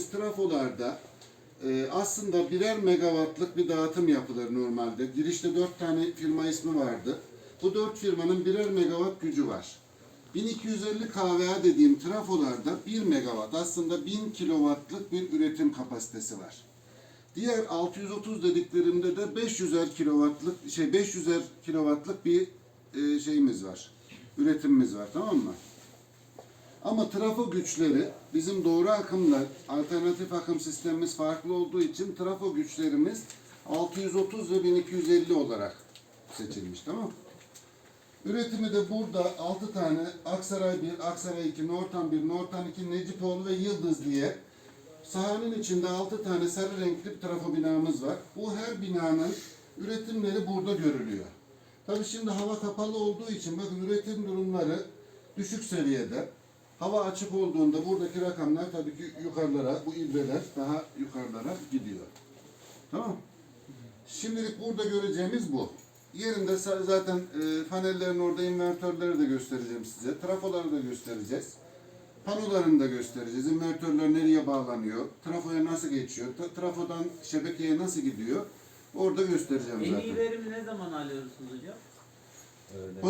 göstereceğimiz trafolarda e, aslında birer megawattlık bir dağıtım yapılır normalde. Girişte dört tane firma ismi vardı. Bu dört firmanın birer megawatt gücü var. 1250 kVA dediğim trafolarda 1 megawatt aslında 1000 kilowattlık bir üretim kapasitesi var. Diğer 630 dediklerimde de 500'er kilowattlık şey 500'er kilowattlık bir e, şeyimiz var. Üretimimiz var tamam mı? Ama trafo güçleri bizim doğru akımla alternatif akım sistemimiz farklı olduğu için trafo güçlerimiz 630 ve 1250 olarak seçilmiş tamam mı? Üretimi de burada 6 tane Aksaray 1, Aksaray 2, Nortan 1, Nortan 2, Necipoğlu ve Yıldız diye sahanın içinde 6 tane sarı renkli trafo binamız var. Bu her binanın üretimleri burada görülüyor. Tabii şimdi hava kapalı olduğu için bakın üretim durumları düşük seviyede. Hava açık olduğunda buradaki rakamlar tabii ki yukarılara, bu ibreler daha yukarılara gidiyor. Tamam Şimdilik burada göreceğimiz bu. Yerinde zaten e, panellerin orada invertörleri de göstereceğim size. Trafoları da göstereceğiz. Panolarını da göstereceğiz. İnvertörler nereye bağlanıyor? Trafoya nasıl geçiyor? trafodan şebekeye nasıl gidiyor? Orada göstereceğim En zaten. iyi verimi ne zaman alıyorsunuz hocam?